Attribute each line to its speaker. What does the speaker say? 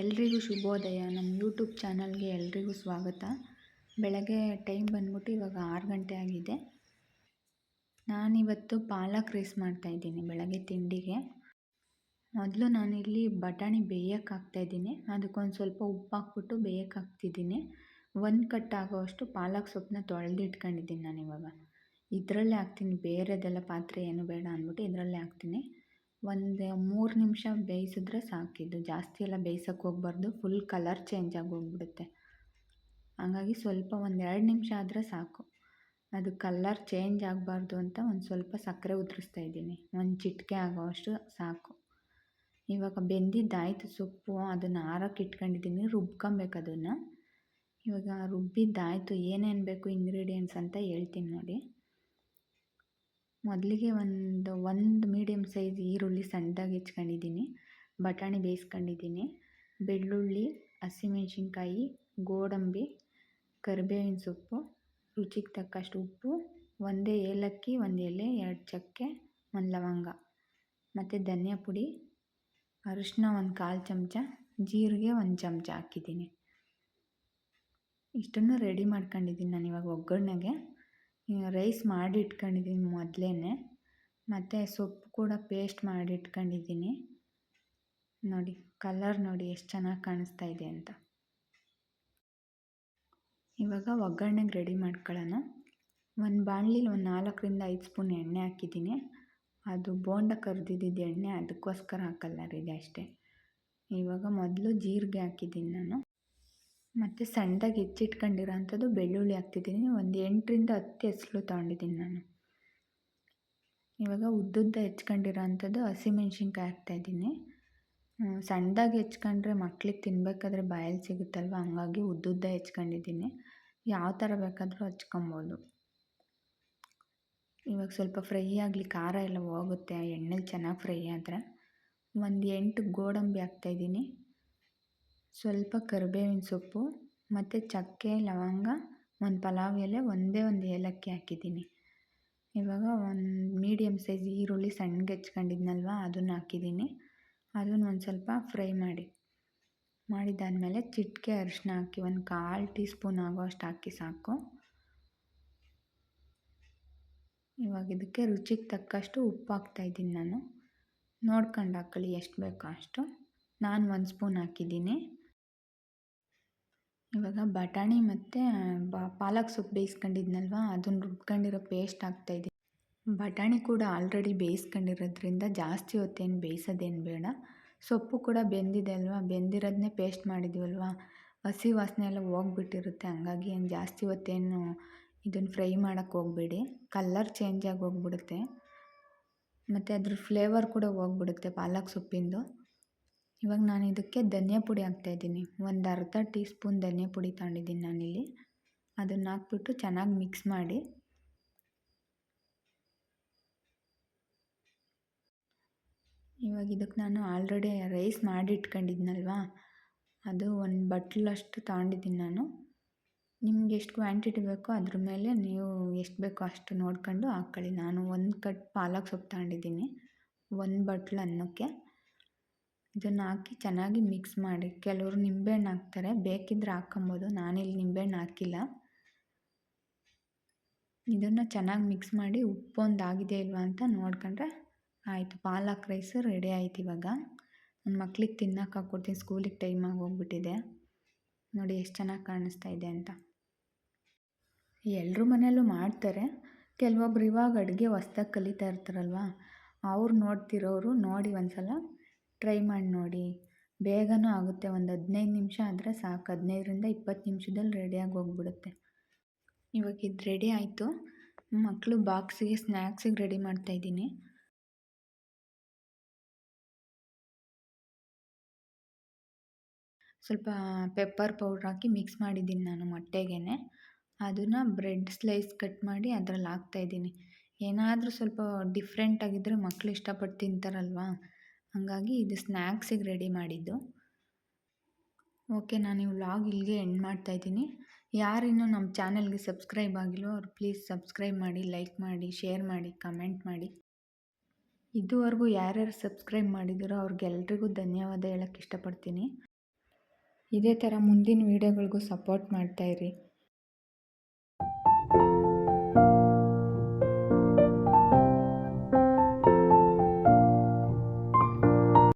Speaker 1: ಎಲ್ರಿಗೂ ಶುಭೋದಯ. ನಮ್ಮ ಯೂಟ್ಯೂಬ್ ಚಾನಲ್ಗೆ ಎಲ್ರಿಗೂ ಸ್ವಾಗತ. ಬೆಳಗ್ಗೆ ಟೈಮ್ ಬಂದ್ಬಿಟ್ಟು ಇವಾಗ ಆರು ಗಂಟೆ ಆಗಿದೆ. ನಾನಿವತ್ತು ಪಾಲಕ್ ರೈಸ್ ಮಾಡ್ತಾಯಿದ್ದೀನಿ ಬೆಳಗ್ಗೆ ತಿಂಡಿಗೆ. ಮೊದಲು ನಾನಿಲ್ಲಿ ಬಟಾಣಿ ಬೇಯಕ್ಕೆ ಹಾಕ್ತಾಯಿದ್ದೀನಿ ಅದಕ್ಕೊಂದು ಸ್ವಲ್ಪ ಉಪ್ಪು ಹಾಕ್ಬಿಟ್ಟು ಬೇಯಕ್ಕೆ ಹಾಕ್ತಿದ್ದೀನಿ. ಒಂದು ಕಟ್ ಆಗೋವಷ್ಟು ಪಾಲಕ್ ಸೊಪ್ಪನ್ನ ತೊಳೆದಿಟ್ಕೊಂಡಿದ್ದೀನಿ ನಾನಿವಾಗ. ಇದರಲ್ಲೇ ಹಾಕ್ತೀನಿ. ಬೇರೆದೆಲ್ಲ ಪಾತ್ರೆ ಏನು ಬೇಡ ಅಂದ್ಬಿಟ್ಟು ಇದರಲ್ಲೇ ಹಾಕ್ತೀನಿ. ಒಂದು ಮೂರು ನಿಮಿಷ ಬೇಯಿಸಿದ್ರೆ ಸಾಕಿದ್ದು ಜಾಸ್ತಿ ಎಲ್ಲ ಬೇಯ್ಸೋಕೆ ಹೋಗ್ಬಾರ್ದು. ಫುಲ್ ಕಲರ್ ಚೇಂಜ್ ಆಗೋಗ್ಬಿಡುತ್ತೆ ಹಾಗಾಗಿ ಹಂಗಾಗಿ ಸ್ವಲ್ಪ ಒಂದು ಎರಡು ನಿಮಿಷ ಆದರೆ ಸಾಕು. ಅದು ಕಲ್ಲರ್ ಚೇಂಜ್ ಆಗಬಾರ್ದು ಅಂತ ಒಂದು ಸ್ವಲ್ಪ ಸಕ್ಕರೆ ಉದುರಿಸ್ತಾ ಇದ್ದೀನಿ. ಒಂದು ಚಿಟಿಕೆ ಆಗೋವಷ್ಟು ಸಾಕು. ಇವಾಗ ಬೆಂದಿದ್ದಾಯ್ತು ಸೊಪ್ಪು. ಅದನ್ನು ಆರಕ್ಕೆ ಇಟ್ಕೊಂಡಿದ್ದೀನಿ. ರುಬ್ಕೊಬೇಕು ಅದನ್ನು. ಇವಾಗ ರುಬ್ಬಿದ್ದಾಯಿತು. ಏನೇನು ಬೇಕು ಇಂಗ್ರೀಡಿಯೆಂಟ್ಸ್ ಅಂತ ಹೇಳ್ತೀನಿ ನೋಡಿ. ಮೊದಲಿಗೆ ಒಂದು ಒಂದು ಮೀಡಿಯಮ್ ಸೈಜ್ ಈರುಳ್ಳಿ ಸಣ್ಣದಾಗಿ ಹೆಚ್ಕೊಂಡಿದ್ದೀನಿ, ಬಟಾಣಿ ಬೇಯಿಸ್ಕೊಂಡಿದ್ದೀನಿ, ಬೆಳ್ಳುಳ್ಳಿ, ಹಸಿಮೆಣ್ಸಿನ್ಕಾಯಿ, ಗೋಡಂಬಿ, ಕರಿಬೇವಿನ ಸೊಪ್ಪು, ರುಚಿಗೆ ತಕ್ಕಷ್ಟು ಉಪ್ಪು, ಒಂದೇ ಏಲಕ್ಕಿ, ಒಂದು ಎಲೆ, ಎರಡು ಚಕ್ಕೆ, ಒಂದು ಲವಂಗ, ಮತ್ತು ಧನಿಯಾ ಪುಡಿ ಅರಿಶಿನ ಒಂದು ಕಾಲು ಚಮಚ, ಜೀರಿಗೆ ಒಂದು ಚಮಚ ಹಾಕಿದ್ದೀನಿ. ಇಷ್ಟನ್ನು ರೆಡಿ ಮಾಡ್ಕೊಂಡಿದ್ದೀನಿ ನಾನು ಇವಾಗ ಒಗ್ಗರಣೆಗೆ. ರೈಸ್ ಮಾಡಿ ಇಟ್ಕೊಂಡಿದ್ದೀನಿ ಮೊದಲೇ ಮತ್ತು ಸೊಪ್ಪು ಕೂಡ ಪೇಸ್ಟ್ ಮಾಡಿ ಇಟ್ಕೊಂಡಿದ್ದೀನಿ ನೋಡಿ, ಕಲರ್ ನೋಡಿ ಎಷ್ಟು ಚೆನ್ನಾಗಿ ಕಾಣಿಸ್ತಾ ಇದೆ ಅಂತ. ಇವಾಗ ಒಗ್ಗರಣೆಗೆ ರೆಡಿ ಮಾಡ್ಕೊಳ್ಳೋಣ. ಒಂದು ಬಾಣಲಿಲಿ ಒಂದು ನಾಲ್ಕರಿಂದ ಐದು ಸ್ಪೂನ್ ಎಣ್ಣೆ ಹಾಕಿದ್ದೀನಿ. ಅದು ಬೋಂಡ ಕರೆದಿದ್ದು ಎಣ್ಣೆ ಅದಕ್ಕೋಸ್ಕರ ಹಾಕಲ್ಲ ರೀ ಅಷ್ಟೇ. ಇವಾಗ ಮೊದಲು ಜೀರಿಗೆ ಹಾಕಿದ್ದೀನಿ ನಾನು. ಮತ್ತು ಸಣ್ಣದಾಗಿ ಹೆಚ್ಚಿಟ್ಕೊಂಡಿರೋ ಅಂಥದ್ದು ಬೆಳ್ಳುಳ್ಳಿ ಹಾಕ್ತಿದ್ದೀನಿ. ಒಂದು ಎಂಟರಿಂದ ಹತ್ತು ಹೆಸ್ಲು ತೊಗೊಂಡಿದ್ದೀನಿ ನಾನು. ಇವಾಗ ಉದ್ದುದ್ದ ಹೆಚ್ಕೊಂಡಿರೋ ಅಂಥದ್ದು ಹಸಿಮೆಣ್ಸಿನ್ಕಾಯಿ ಹಾಕ್ತಾಯಿದ್ದೀನಿ. ಸಣ್ಣದಾಗಿ ಹೆಚ್ಕೊಂಡ್ರೆ ಮಕ್ಳಿಗೆ ತಿನ್ನಬೇಕಾದ್ರೆ ಬಾಯಲ್ಲಿ ಸಿಗುತ್ತಲ್ವ? ಹಂಗಾಗಿ ಉದ್ದುದ್ದ ಹೆಚ್ಕೊಂಡಿದ್ದೀನಿ. ಯಾವ ಥರ ಬೇಕಾದರೂ ಹಚ್ಕೊಬೋದು. ಇವಾಗ ಸ್ವಲ್ಪ ಫ್ರೈ ಆಗಲಿ, ಖಾರ ಎಲ್ಲ ಹೋಗುತ್ತೆ ಎಣ್ಣೆಲಿ ಚೆನ್ನಾಗಿ ಫ್ರೈ ಆದರೆ. ಒಂದು ಎಂಟು ಗೋಡಂಬಿ ಹಾಕ್ತಾಯಿದ್ದೀನಿ. ಸ್ವಲ್ಪ ಕರಿಬೇವಿನ ಸೊಪ್ಪು. ಮತ್ತು ಚಕ್ಕೆ, ಲವಂಗ, ಒಂದು ಪಲಾವ್ ಎಲೆ ಒಂದೇ ಒಂದು ಏಲಕ್ಕಿ ಹಾಕಿದ್ದೀನಿ. ಇವಾಗ ಒಂದು ಮೀಡಿಯಮ್ ಸೈಜ್ ಈರುಳ್ಳಿ ಸಣ್ಣಗೆ ಹೆಚ್ಕೊಂಡಿದ್ನಲ್ವ ಅದನ್ನು ಹಾಕಿದ್ದೀನಿ. ಅದನ್ನು ಒಂದು ಸ್ವಲ್ಪ ಫ್ರೈ ಮಾಡಿ. ಮಾಡಿದ್ದಾದಮೇಲೆ ಚಿಟಿಕೆ ಅರಿಶಿನ ಹಾಕಿ ಒಂದು ಕಾಲು ಟೀ ಸ್ಪೂನ್ ಆಗೋಷ್ಟು ಹಾಕಿ ಸಾಕು. ಇವಾಗ ಇದಕ್ಕೆ ರುಚಿಗೆ ತಕ್ಕಷ್ಟು ಉಪ್ಪು ಹಾಕ್ತಾಯಿದ್ದೀನಿ ನಾನು. ನೋಡ್ಕೊಂಡು ಹಾಕ್ಕೊಳ್ಳಿ ಎಷ್ಟು ಬೇಕೋ ಅಷ್ಟು. ನಾನು ಒಂದು ಸ್ಪೂನ್ ಹಾಕಿದ್ದೀನಿ. ಇವಾಗ ಬಟಾಣಿ ಮತ್ತು ಪಾಲಕ್ ಸೊಪ್ಪು ಬೇಯಿಸ್ಕೊಂಡಿದ್ನಲ್ವ? ಅದನ್ನು ರುಬ್ಕೊಂಡಿರೋ ಪೇಸ್ಟ್ ಹಾಕ್ತಾಯಿದ್ದೀನಿ ಬಟಾಣಿ ಕೂಡ ಆಲ್ರೆಡಿ ಬೇಯಿಸ್ಕೊಂಡಿರೋದ್ರಿಂದ ಜಾಸ್ತಿ ಹೊತ್ತೇನು ಬೇಯಿಸೋದೇನು ಬೇಡ. ಸೊಪ್ಪು ಕೂಡ ಬೆಂದಿದೆ ಅಲ್ವಾ? ಬೆಂದಿರೋದನ್ನೇ ಪೇಸ್ಟ್ ಮಾಡಿದ್ದೀವಲ್ವ ಹಸಿ ವಾಸನೆ ಎಲ್ಲ ಹೋಗ್ಬಿಟ್ಟಿರುತ್ತೆ, ಹಂಗಾಗಿ ಏನು ಜಾಸ್ತಿ ಹೊತ್ತೇನು ಇದನ್ನು ಫ್ರೈ ಮಾಡೋಕ್ಕೆ ಹೋಗಬೇಡಿ. ಕಲ್ಲರ್ ಚೇಂಜ್ ಆಗಿ ಹೋಗ್ಬಿಡುತ್ತೆ. ಮತ್ತು ಅದ್ರ ಫ್ಲೇವರ್ ಕೂಡ ಹೋಗ್ಬಿಡುತ್ತೆ ಪಾಲಕ್ ಸೊಪ್ಪಿಂದು. ಇವಾಗ ನಾನು ಇದಕ್ಕೆ ಧನಿಯಾ ಪುಡಿ ಹಾಕ್ತಾಯಿದ್ದೀನಿ ಒಂದು ಅರ್ಧ ಟೀ ಸ್ಪೂನ್ ಧನಿಯಾ ಪುಡಿ ತಗೊಂಡಿದ್ದೀನಿ ನಾನಿಲ್ಲಿ. ಅದನ್ನು ಹಾಕ್ಬಿಟ್ಟು ಚೆನ್ನಾಗಿ ಮಿಕ್ಸ್ ಮಾಡಿ. ಇವಾಗ ಇದಕ್ಕೆ ನಾನು ಆಲ್ರೆಡಿ ರೈಸ್ ಮಾಡಿ ಇಟ್ಕೊಂಡಿದ್ನಲ್ವಾ ಅದು ಒಂದು ಬಟ್ಲಷ್ಟು ತಗೊಂಡಿದ್ದೀನಿ ನಾನು. ನಿಮ್ಗೆ ಎಷ್ಟು ಕ್ವಾಂಟಿಟಿ ಬೇಕೋ ಅದ್ರ ಮೇಲೆ ನೀವು ಎಷ್ಟು ಬೇಕೋ ಅಷ್ಟು ನೋಡ್ಕೊಂಡು ಹಾಕ್ಕೊಳ್ಳಿ. ನಾನು ಒಂದು ಕಟ್ ಪಾಲಕ್ ಸೊಪ್ಪು ತಗೊಂಡಿದ್ದೀನಿ. ಒಂದು ಬಟ್ಲು ಅನ್ನಕ್ಕೆ. ಇದನ್ನು ಹಾಕಿ ಚೆನ್ನಾಗಿ ಮಿಕ್ಸ್ ಮಾಡಿ. ಕೆಲವರು ನಿಂಬೆಹಣ್ಣು ಹಾಕ್ತಾರೆ. ಬೇಕಿದ್ದರೆ ಹಾಕ್ಕೊಬೋದು. ನಾನಿಲ್ಲಿ ನಿಂಬೆಹಣ್ಣು ಹಾಕಿಲ್ಲ. ಇದನ್ನು ಚೆನ್ನಾಗಿ ಮಿಕ್ಸ್ ಮಾಡಿ ಉಪ್ಪು ಒಂದು ಆಗಿದೆ ಇಲ್ವಾ ಅಂತ ನೋಡ್ಕೊಂಡ್ರೆ ಆಯಿತು. ಪಾಲಕ್ ರೈಸ್ ರೆಡಿ ಆಯ್ತು ಇವಾಗ. ನನ್ನ ಮಕ್ಳಿಗೆ ತಿನ್ನೋಕೆ ಹಾಕ್ಕೊಡ್ತೀನಿ. ಸ್ಕೂಲಿಗೆ ಟೈಮಾಗಿ ಹೋಗ್ಬಿಟ್ಟಿದೆ. ನೋಡಿ ಎಷ್ಟು ಚೆನ್ನಾಗಿ ಕಾಣಿಸ್ತಾ ಇದೆ ಅಂತ. ಎಲ್ಲರೂ ಮನೆಯಲ್ಲೂ ಮಾಡ್ತಾರೆ. ಕೆಲವೊಬ್ರು ಇವಾಗ ಅಡುಗೆ ಹೊಸ್ದಾಗಿ ಕಲಿತಾ ಇರ್ತಾರಲ್ವ? ಅವ್ರು ನೋಡ್ತಿರೋರು ನೋಡಿ ಒಂದು ಸಲ ಟ್ರೈ ಮಾಡಿ ನೋಡಿ. ಬೇಗನೂ ಆಗುತ್ತೆ. ಒಂದು ಹದಿನೈದು ನಿಮಿಷ ಆದರೆ ಸಾಕು. ಹದಿನೈದರಿಂದ ಇಪ್ಪತ್ತು ನಿಮಿಷದಲ್ಲಿ ರೆಡಿಯಾಗಿ ಹೋಗ್ಬಿಡುತ್ತೆ. ಇವಾಗ ಇದು ರೆಡಿ ಆಯಿತು. ಮಕ್ಕಳು ಬಾಕ್ಸಿಗೆ ಸ್ನ್ಯಾಕ್ಸಿಗೆ ರೆಡಿ ಮಾಡ್ತಾಯಿದ್ದೀನಿ ಸ್ವಲ್ಪ ಪೆಪ್ಪರ್ ಪೌಡ್ರ್ ಹಾಕಿ ಮಿಕ್ಸ್ ಮಾಡಿದ್ದೀನಿ ನಾನು ಮೊಟ್ಟೆಗೆ ಅದನ್ನು ಬ್ರೆಡ್ ಸ್ಲೈಸ್ ಕಟ್ ಮಾಡಿ ಅದರಲ್ಲಿ ಹಾಕ್ತಾಯಿದ್ದೀನಿ ಏನಾದರೂ ಸ್ವಲ್ಪ ಡಿಫ್ರೆಂಟಾಗಿದ್ದರೆ ಮಕ್ಕಳು ಇಷ್ಟಪಟ್ಟು ತಿಂತಾರಲ್ವಾ? ಹಾಗಾಗಿ ಇದು ಸ್ನ್ಯಾಕ್ಸಿಗೆ ರೆಡಿ ಮಾಡಿದ್ದು. ಓಕೆ, ನಾನು ಈ ವ್ಲಾಗ್ ಇಲ್ಲಿಗೆ ಎಂಡ್ ಮಾಡ್ತಾಯಿದ್ದೀನಿ ಯಾರಿನ್ನೂ ನಮ್ಮ ಚಾನಲ್ಗೆ ಸಬ್ಸ್ಕ್ರೈಬ್ ಆಗಿಲ್ಲೋ ಅವ್ರು ಪ್ಲೀಸ್ ಸಬ್ಸ್ಕ್ರೈಬ್ ಮಾಡಿ, ಲೈಕ್ ಮಾಡಿ, ಶೇರ್ ಮಾಡಿ, ಕಮೆಂಟ್ ಮಾಡಿ. ಇದುವರೆಗೂ ಯಾರ್ಯಾರು ಸಬ್ಸ್ಕ್ರೈಬ್ ಮಾಡಿದ್ದೀರೋ ಅವ್ರಿಗೆಲ್ರಿಗೂ ಧನ್ಯವಾದ ಹೇಳೋಕ್ಕೆ ಇಷ್ಟಪಡ್ತೀನಿ. ಇದೇ ಥರ ಮುಂದಿನ ವೀಡಿಯೋಗಳಿಗೂ ಸಪೋರ್ಟ್ ಮಾಡ್ತಾಯಿರಿ